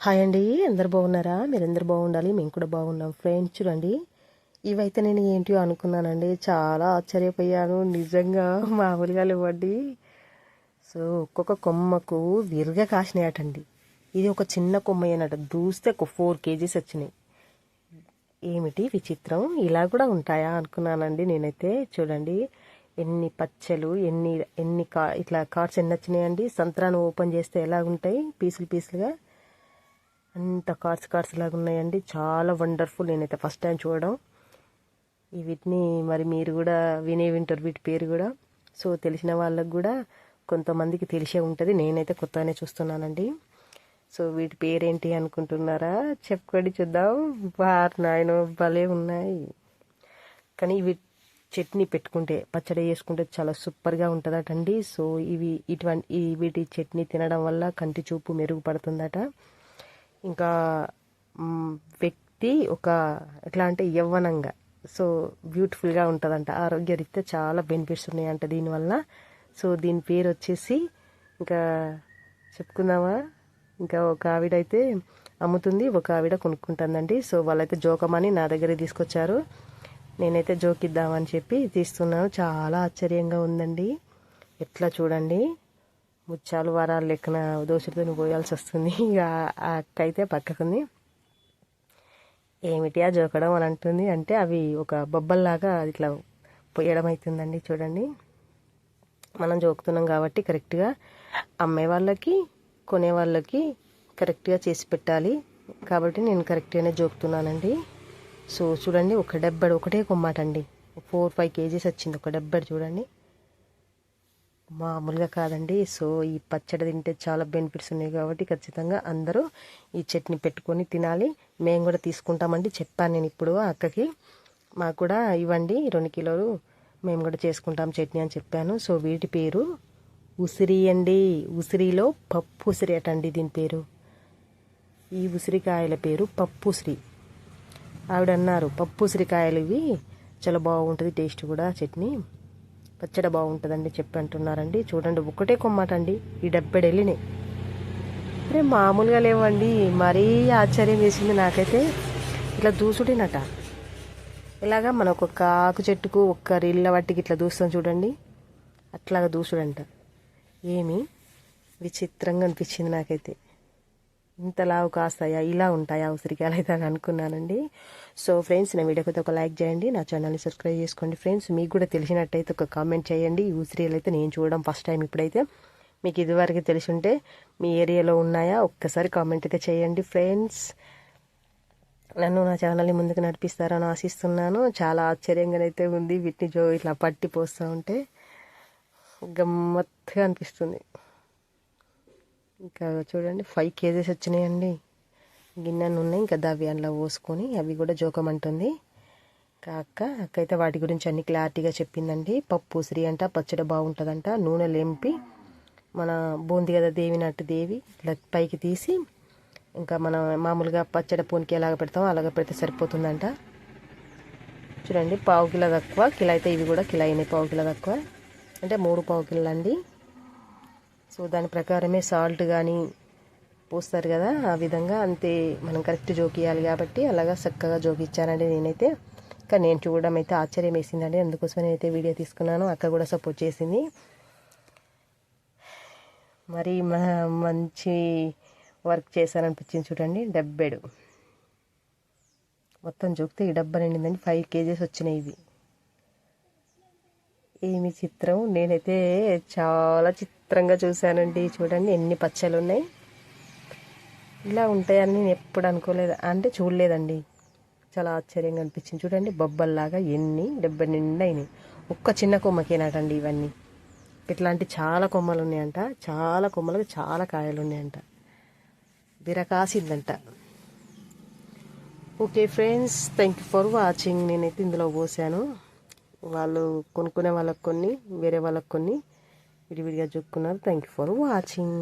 Hi అండి అందరు బాగున్నారా? మీరందరు బాగుండాలి మేము కూడా బాగున్నాం. ఫ్రెండ్స్ చూడండి ఇవైతే నేను ఏంటో అనుకున్నానండి. చాలా ఆశ్చర్యపోయాను నిజంగా మామూలుగా లేవండి. సో ఒక్కొక్క కొమ్మకు విరగ కాసినాయటండి. ఇది ఒక చిన్న కొమ్మ అన్నట దూస్తే ఒక ఫోర్ కేజీస్ వచ్చినాయి. ఏమిటి విచిత్రం? ఇలా కూడా ఉంటాయా అనుకున్నానండి నేనైతే. చూడండి ఎన్ని పచ్చలు ఎన్ని ఎన్ని కా ఇట్లా కార్డ్స్ ఎన్ని వచ్చినాయండి? సంత్రాన్ని ఓపెన్ చేస్తే ఎలా ఉంటాయి? పీసులు పీసులుగా. అంత కార్స్ కార్డ్స్ లాగా ఉన్నాయండి. చాలా వండర్ఫుల్ నేనైతే ఫస్ట్ టైం చూడడం. ఈ వీటిని మరి మీరు కూడా వినే వింటారు వీటి పేరు కూడా. సో తెలిసిన వాళ్ళకు కూడా కొంతమందికి తెలిసే ఉంటుంది. నేనైతే కొత్తగానే చూస్తున్నానండి. సో వీటి పేరేంటి అనుకుంటున్నారా? చెప్పుకోండి చూద్దాం. వారు నాయన భలే ఉన్నాయి. కానీ ఇవి చట్నీ పెట్టుకుంటే పచ్చడి వేసుకుంటే చాలా సూపర్గా ఉంటుందటండి. సో ఇవి ఇటువంటి వీటి చట్నీ తినడం వల్ల కంటి చూపు మెరుగుపడుతుందట. ఇంకా వ్యక్తి ఒక ఎట్లా అంటే యవ్వనంగా. సో బ్యూటిఫుల్గా ఉంటుందంట. ఆరోగ్యరీత్యా చాలా బెనిఫిట్స్ ఉన్నాయంట దీనివల్ల సో దీని పేరు వచ్చేసి ఇంకా చెప్పుకుందామా? ఇంకా ఒక ఆవిడ అయితే అమ్ముతుంది ఒక ఆవిడ కొనుక్కుంటుందండి. సో వాళ్ళైతే జోకమని నా దగ్గర తీసుకొచ్చారు. నేనైతే జోకిద్దామని చెప్పి తీస్తున్నాను. చాలా ఆశ్చర్యంగా ఉందండి. ఎట్లా చూడండి. ముత్యాలు వారాలు లెక్కన దోశలతో పోయాల్సి వస్తుంది. ఇక ఆ అక్క అయితే పక్కకుంది. ఏమిటి ఆ జోకడం అని అంటుంది. అంటే అవి ఒక బొబ్బల్లాగా ఇట్లా పోయడం అవుతుందండి చూడండి. మనం జోకుతున్నాం కాబట్టి కరెక్ట్గా అమ్మే వాళ్ళకి కొనే వాళ్ళకి కరెక్ట్గా చేసి పెట్టాలి. కాబట్టి నేను కరెక్ట్గానే జోకుతున్నానండి. సో చూడండి ఒక డెబ్బడి ఒకటే కొమ్మాటండి. ఫోర్ ఫైవ్ కేజీస్ వచ్చింది ఒక డెబ్బడి చూడండి. మామూలుగా కాదండి. సో ఈ పచ్చడి తింటే చాలా బెనిఫిట్స్ ఉన్నాయి కాబట్టి ఖచ్చితంగా అందరూ ఈ చట్నీ పెట్టుకొని తినాలి. మేము కూడా తీసుకుంటామండి. చెప్పాను నేను ఇప్పుడు అక్కకి. మాకు కూడా ఇవ్వండి. రెండు కిలోలు మేము కూడా చేసుకుంటాం చట్నీ అని చెప్పాను. సో వీటి పేరు ఉసిరి అండి. ఉసిరిలో పప్పు ఉసిరి అటండి దీని పేరు. ఈ ఉసిరికాయల పేరు పప్పు ఉసిరి. ఆవిడ అన్నారు పప్పు ఉసిరికాయలు ఇవి. చాలా బాగుంటుంది టేస్ట్ కూడా చట్నీ. పచ్చడి బాగుంటుందండి చెప్పి అంటున్నారండి. చూడండి ఒకటే కొమ్మాటండి ఈ డెబ్బెడు వెళ్ళినాయి అరే మామూలుగా లేవండి. మరీ ఆశ్చర్యం వేసింది నాకైతే. ఇట్లా దూసుడినట. ఇలాగా మన ఒక్కొక్క ఆకు చెట్టుకు ఒక్క రిల్ల వాటికి ఇట్లా దూస్తాం చూడండి. అట్లాగా దూసుడంట. ఏమి? విచిత్రంగా అనిపించింది నాకైతే. ఇంత లావు కాస్తాయా ఇలా ఉంటాయా ఉసిరికాయలు అయితే అని అనుకున్నానండి. సో ఫ్రెండ్స్ నా వీడియోకి అయితే ఒక లైక్ చేయండి నా ఛానల్ని సబ్స్క్రైబ్ చేసుకోండి. ఫ్రెండ్స్ మీకు కూడా తెలిసినట్టయితే ఒక కామెంట్ చేయండి. ఈ ఉసిరికాయలు అయితే నేను చూడడం ఫస్ట్ టైం ఇప్పుడైతే. మీకు ఇదివరకు తెలిసి ఉంటే మీ ఏరియాలో ఉన్నాయా ఒక్కసారి కామెంట్ అయితే చేయండి ఫ్రెండ్స్. నన్ను నా ఛానల్ని ముందుకు నడిపిస్తారని ఆశిస్తున్నాను. చాలా ఆశ్చర్యంగానైతే ఉంది. వీటిని జో ఇట్లా పట్టి పోస్తూ ఉంటే. గమ్మత్తుగా అనిపిస్తుంది. ఇంకా చూడండి ఫైవ్ కేజీస్ వచ్చినాయండి. గిన్నెను ఉన్నాయి ఇంకా దవి అందులో పోసుకొని అవి కూడా జోకమంటుంది. అక్క అక్క అయితే వాటి గురించి అన్ని క్లారిటీగా చెప్పిందండి. పప్పు సిరి అంట పచ్చడి బాగుంటుందంట నూనె లేంపి మన బూంది కదా దేవి నట్టు దేవి ఇట్లా పైకి తీసి ఇంకా మనం మామూలుగా పచ్చడి పూనికి ఎలాగ పెడతామో అలాగ పెడితే సరిపోతుందంట. చూడండి పావు కిలో తక్కువ కిలో అయితే ఇవి కూడా కిలో అయినాయి పావు కిలో తక్కువ. అంటే మూడు పావు కిలో అండి సో దాని ప్రకారమే సాల్ట్ కానీ పోస్తారు కదా ఆ విధంగా. అంతే మనం కరెక్ట్ జోకియాలి కాబట్టి అలాగా చక్కగా జోకిచ్చానండి నేనైతే. కానీ నేను చూడడం అయితే ఆశ్చర్యం వేసిందండి. అందుకోసం నేనైతే వీడియో తీసుకున్నాను. అక్క కూడా సపోర్ట్ చేసింది. మరి మంచి వర్క్ చేశారనిపించింది చూడండి. డెబ్బెడు. మొత్తం చూపితే ఈ డబ్బా నిండిందండి. ఫైవ్ కేజీస్ వచ్చినాయి ఇవి. ఏమి చిత్రం? నేనైతే చాలా చిత్రంగా చూశానండి. చూడండి ఎన్ని పచ్చలు ఉన్నాయి ఇలా ఉంటాయని నేను ఎప్పుడు అనుకోలేదు. అంటే చూడలేదండి. చాలా ఆశ్చర్యంగా అనిపించింది. చూడండి బొబ్బల్లాగా ఎన్ని డెబ్బై నిండా అయినాయి. ఒక్క చిన్న కొమ్మకేనాటండి ఇవన్నీ. ఇట్లాంటి చాలా కొమ్మలు ఉన్నాయంట చాలా కొమ్మలకు చాలా కాయలు ఉన్నాయంట బిరకాసిందంట okay friends thank you for watching. నేనైతే ఇందులో పోసాను. వాళ్ళు కొనుక్కునే వాళ్ళకి కొన్ని వేరే వాళ్ళకి కొన్ని విడివిడిగా చూపుకున్నారు థ్యాంక్ యూ ఫర్ వాచింగ్